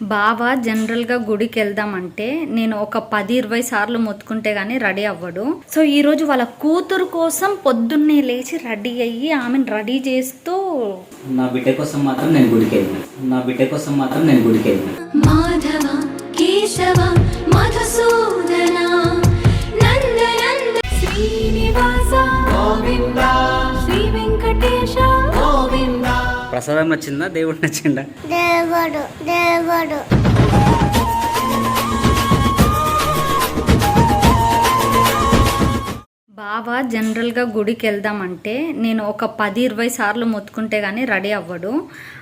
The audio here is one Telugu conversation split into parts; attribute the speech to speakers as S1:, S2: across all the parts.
S1: బావ జనరల్గా గుడికి వెళ్దామంటే నేను ఒక పది ఇరవై సార్లు మొత్తుకుంటే గానీ రెడీ అవ్వడు. సో ఈ రోజు వాళ్ళ కూతురు కోసం పొద్దున్నే లేచి రెడీ అయ్యి ఆమెను రెడీ చేస్తూ
S2: నా బిడ్డ కోసం మాత్రం నేను గుడికి వెళ్ళిన నా బిడ్డ కోసం మాత్రం నేను గుడికి వెళ్ళిన
S3: మాధవ కేశవ
S2: ప్రసాదం నచ్చిందా? దేవుడు నచ్చిందా?
S4: దేవుడు దేవుడు.
S1: బావ జనరల్గా గుడికి వెళ్దామంటే నేను ఒక పది ఇరవై సార్లు మొత్తుకుంటే గానీ రెడీ అవ్వడు.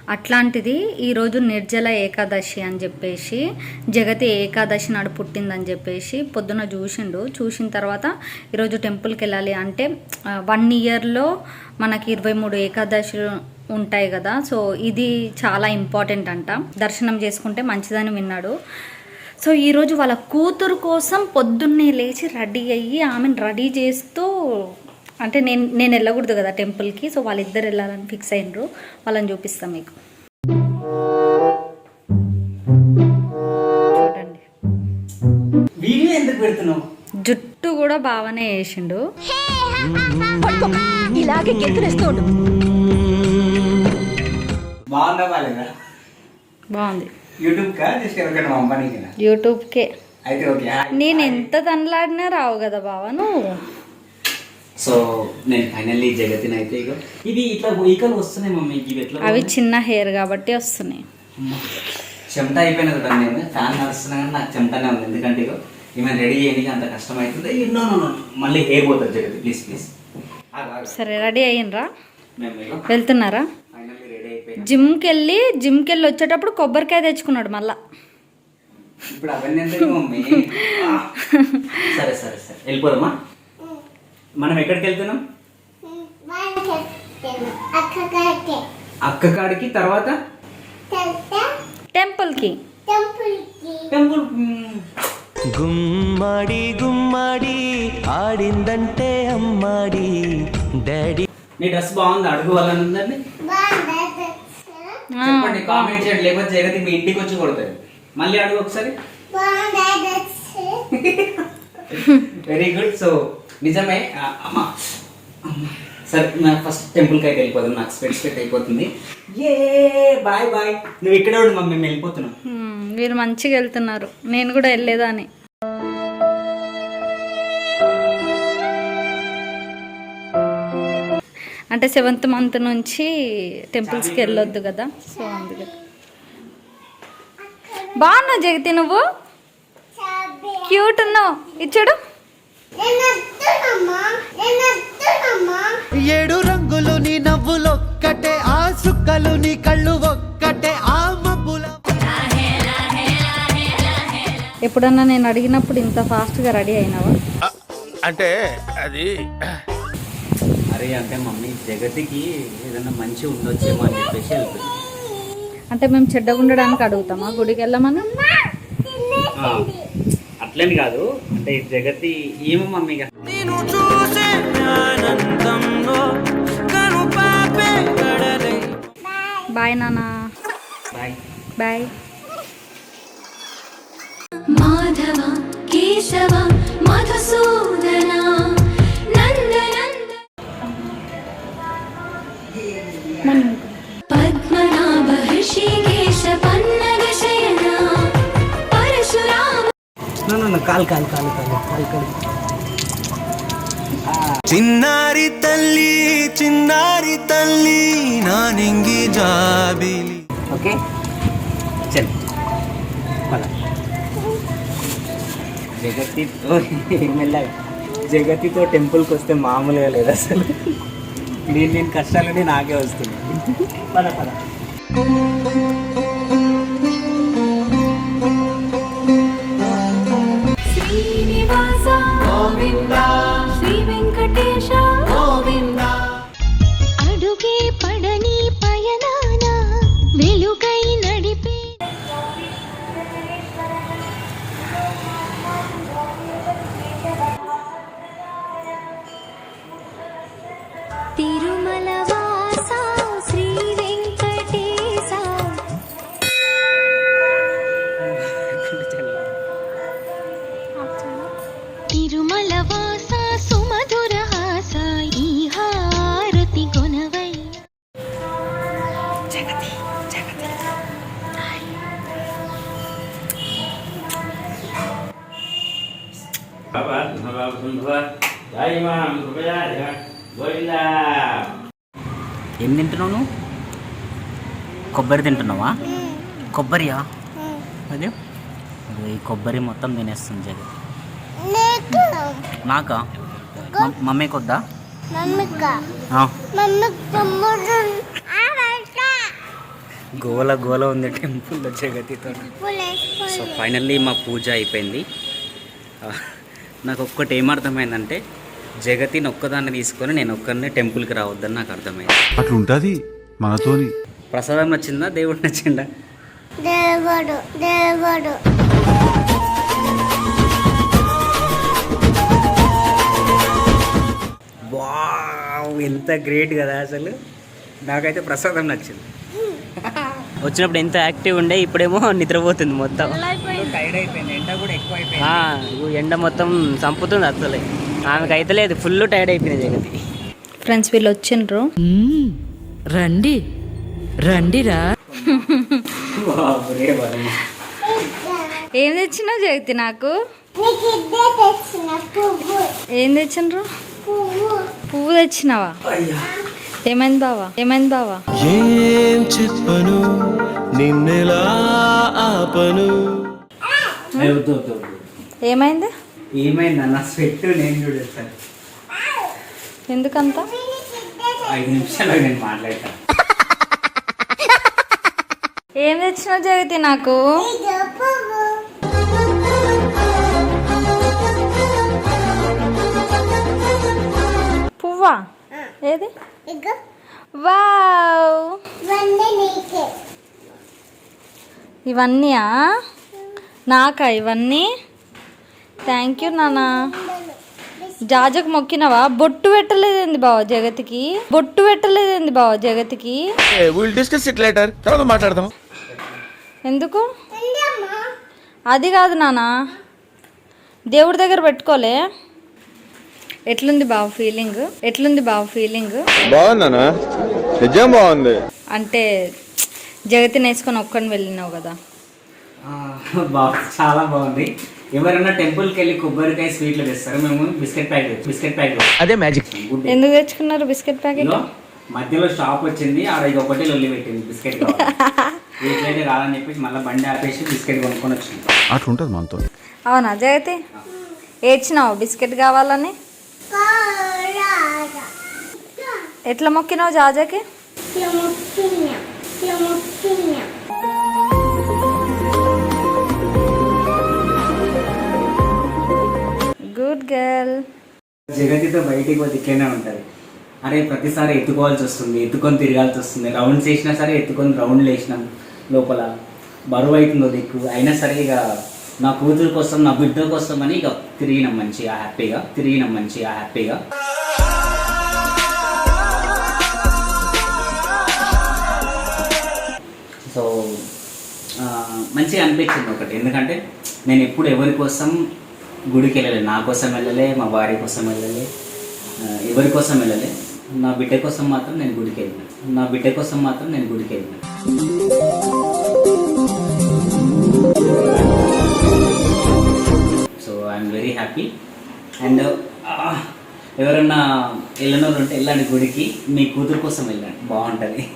S1: అట్లాంటిది ఈరోజు నిర్జల ఏకాదశి అని చెప్పేసి జగతి ఏకాదశి నాడు పుట్టిందని చెప్పేసి పొద్దున చూసిండు. చూసిన తర్వాత ఈరోజు టెంపుల్కి వెళ్ళాలి అంటే వన్ ఇయర్లో మనకి ఇరవై మూడు ఏకాదశులు ఉంటాయి కదా. సో ఇది చాలా ఇంపార్టెంట్ అంట. దర్శనం చేసుకుంటే మంచిదని విన్నాడు. సో ఈరోజు వాళ్ళ కూతురు కోసం పొద్దున్నే లేచి రెడీ అయ్యి ఆమెను రెడీ చేస్తూ అంటే నేను నేను వెళ్ళకూడదు కదా టెంపుల్కి. సో వాళ్ళిద్దరు వెళ్ళాలని ఫిక్స్ అయినరు. వాళ్ళని చూపిస్తాం మీకు. చూడండి.
S2: వీడియో ఎందుకు పెడుతున్నావు?
S1: జుట్టు కూడా బాగానే వేసిండు.
S3: ఇలాగే గెంతులేస్తూ
S2: బాగుందా. యూట్యూబ్
S1: యూట్యూబ్కే. నేను ఎంత తనలాడినా రావు కదా బావ నువ్వు?
S2: సో నేను ఫైనల్లీ జగతిని అయితే ఇది ఇట్లా ఈకలు వస్తున్నాయి మమ్మీ ఇవి ఎట్లా
S1: అవి చిన్న హెయిర్ కాబట్టి వస్తున్నాయి.
S2: చెమట అయిపోయినది కదా నేను. ఫ్యాన్ నడుస్తున్నా కానీ నాకు చెమటనే ఉంది. ఎందుకంటే ఈమె రెడీ చేయడానికి అంత కష్టం అవుతుంది నో నో నో మళ్ళీ హెయిర్ పోతుంది జగతి. Please please.
S1: సరే రెడీ అయ్యిండ్రా? వెళ్తున్నారా? జిమ్కి వెళ్ళి జిమ్కి వెళ్ళి వచ్చేటప్పుడు కొబ్బరికాయ తెచ్చుకున్నాడు మళ్ళా.
S2: ఇప్పుడు అవన్నీ ఎందుకు మమ్మీ. ఆ. సరే సరే సరే. వెళ్ళిపోదామా మనం ఎక్కడికి వెళ్తున్నాం అక్క కాడికి తర్వాత?
S1: టెంపుల్కి.
S2: టెంపుల్
S5: గుమ్మడి గుమ్మడి ఆడిందంటే అమ్మాడి. డాడీ
S2: నీ డ్రెస్ బాగుంది అడుగు వాళ్ళని ఉందండి చెప్పండి కామెంట్ చేయండి లేకపోతే జగతి మీ ఇంటికి వచ్చి కొడతారు మళ్ళీ అడుగు ఒకసారి. వెరీ గుడ్ సో నిజమే అమ్మ. సరే నాకు ఫస్ట్ టెంపుల్కి అయితే వెళ్ళిపోదాం నాకు స్పెట్స్ పెట్ అయిపోతుంది. ఏ బాయ్ బాయ్ నువ్వు ఇక్కడే ఉండు మమ్మీ మేము వెళ్ళిపోతున్నాం.
S1: హ్మ్, వీరు మంచిగా వెళ్తున్నారు. నేను కూడా వెళ్ళేదాన్ని. అంటే సెవెంత్ మంత్ నుంచి టెంపుల్స్కి వెళ్ళొద్దు కదా? సో అందుకే. బాగున్నావు జగతి నువ్వు? క్యూట్ ఉన్నావు ఇచ్చాడు
S5: ఏడు రంగులు నీ నవ్వులొక్కటే ఆ సుక్కలు నీ కళ్ళు ఒక్కటే ఆ మబ్బుల
S1: ఎప్పుడన్నా నేను అడిగినప్పుడు ఇంత ఫాస్ట్గా రెడీ అయినావా?
S6: అంటే అది
S2: అరే అంటే మమ్మీ జగతికి ఏదైనా మంచి ఉండొచ్చేమో అని చెప్పేసి వెళ్తుంది
S1: అంటే మేము చెడ్డగా ఉండడానికి అడుగుతామా? గుడికి వెళ్ళమని?
S2: అట్లని కాదు. అంటే ఈ జగతి ఏమో మమ్మీ.
S5: నేను చూసే ఆనందంలో
S1: బాయ్ నానా
S2: బాయ్.
S1: బాయ్.
S2: కాలు కాలు కాలు కాలు కాలు కాలు
S5: చిన్నారి తల్లి చిన్నారి తల్లి నా నింగి జాబిలి
S2: ఓకే చల్ పద జగతితో మెల్లగా జగతితో టెంపుల్కి వస్తే మామూలుగా లేదు అసలు నేను నేను కష్టాలని నాకే వస్తుంది పద పద ఏం తింటున్నావు నువ్వు? కొబ్బరి తింటున్నావా? కొబ్బరియా? అదే? ఈ కొబ్బరి మొత్తం తినేస్తుంది జగన్
S4: నీకు?
S2: నాకా? మ- మమ్మీకి వద్దా
S4: మమ్మీక?
S2: ఆ.
S4: మమ్మీకి తమ్ముడు ఆడట
S2: గోల గోల ఉంది టెంపుల్లో జగతితో. సో ఫైనల్లీ మా పూజ అయిపోయింది. నాకు ఒక్కటి ఏమర్థమైందంటే జగతిని ఒక్కదాన్ని తీసుకొని నేను ఒక్కరిని టెంపుల్కి రావద్దని నాకు అర్థమైంది.
S7: అట్లుంటది మనతోని.
S2: ప్రసాదం నచ్చిందా దేవుడు నచ్చిందా?
S4: దేవుడు దేవుడు.
S2: వావ్ ఎంత గ్రేట్ కదా అసలు. నాకైతే ప్రసాదం నచ్చింది. వచ్చినప్పుడు ఎంత యాక్టివ్ ఉండే ఇప్పుడేమో నిద్రపోతుంది మొత్తం. ఎండ మొత్తం చంపుతుంది అసలే ఆమెకు అయితే లేదు ఫుల్ టైర్డ్ అయిపోయింది జగతి
S1: ఫ్రెండ్స్ వీళ్ళు వచ్చిండ్రు.
S8: రండి. రండిరా
S1: ఏం తెచ్చినావు జగతి నాకు? ఏం తెచ్చిండ్రు
S4: పువ్వు.
S1: పువ్వు తెచ్చినావా? ఏమైంది బావా? ఏమైంది బావా?
S5: ఏం చెప్పను? నిన్నెలా ఆపను?
S1: ఏమైంది?
S2: ఏమైంది అన్న? స్వెట్ నేను చూడేస్తాను
S1: ఎందుకంత?
S2: ఐదు నిమిషాలు నేను మాట్లాడతాను
S1: ఏం తెచ్చినావు జగతి నాకు?
S4: పువ్వు?
S1: ఏది? వావ్. ఇవన్నీయా? నాకా ఇవన్నీ? థ్యాంక్ యూ నానా. జాజకు మొక్కినవా? బొట్టు పెట్టలేదేంది బావ జగతికి? బొట్టు పెట్టలేదేంది బావ జగతికి?
S6: విల్ డిస్కస్ ఇట్ లేటర్ తర్వాత మాట్లాడదాం?
S1: ఎందుకు? అది కాదు నానా. దేవుడి దగ్గర పెట్టుకోలే. ఎట్లుంది బావ ఫీలింగ్ ఎట్లుంది బావ ఫీలింగ్
S6: బాగుందనా నిజం బాగుంది.
S1: అంటే జగతిని వేసుకొని ఒక్కడిని వెళ్ళినావు కదా.
S2: బాగుంది చాలా బాగుంది. ఎవరైనా టెంపుల్కి వెళ్ళి కొబ్బరికాయ స్వీట్లు తెస్తారు మేము బిస్కెట్ ప్యాకెట్ బిస్కెట్ ప్యాకెట్
S6: అదే మ్యాజిక్
S1: ఎందుకు తెచ్చుకున్నారు బిస్కెట్ ప్యాకెట్?
S2: మధ్యలో షాప్ వచ్చింది ఆడ ఇది ఒకటి లొల్లి పెట్టింది బిస్కెట్ కావాలి. వీటిలో కాదని చెప్పేసి మళ్ళీ బండి ఆపేసి బిస్కెట్ కొనుక్కొని వచ్చింది
S7: అట్లుంటది మనతో
S1: అవునా జగతి? ఏడ్చినావు బిస్కెట్ కావాలని? ఎట్లా మొక్కినావు జాజకి? గుడ్ గర్ల్
S2: జగతితో బయటికి పోతే ఇట్లనే ఉంటుంది. అరే ప్రతిసారి ఎత్తుకోవాల్సి వస్తుంది ఎత్తుకొని తిరగాల్సి వస్తుంది. రౌండ్స్ వేసినా సరే ఎత్తుకొని రౌండ్లు వేసినాం లోపల. బరువు అవుతుందో దిక్కు. అయినా సరే ఇక నా కూతురు కోసం నా బిడ్డ కోసం అని ఇక తిరిగినాం మంచిగా హ్యాపీగా తిరిగినాం మంచిగా హ్యాపీగా. సో మంచిగా అనిపించింది ఒకటి. ఎందుకంటే నేను ఎప్పుడు ఎవరి కోసం గుడికి వెళ్ళలే. నా కోసం వెళ్ళలే మా భార్య కోసం వెళ్ళలే ఎవరి కోసం వెళ్ళలే. నా బిడ్డ కోసం మాత్రం నేను గుడికి వెళ్ళిన. నా బిడ్డ కోసం మాత్రం నేను గుడికి వెళ్ళిన. ఐఎమ్ అండ్ ఎవరన్నా వెళ్ళిన ఉంటే వెళ్ళండి గుడికి. మీ కూతురు కోసం వెళ్ళండి. బాగుంటుంది.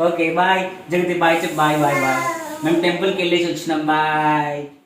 S2: Okay bye. జగతి బాయ్ చెప్పు. Bye bye bye. మేము టెంపుల్కి వెళ్ళేసి వచ్చినాం. బాయ్.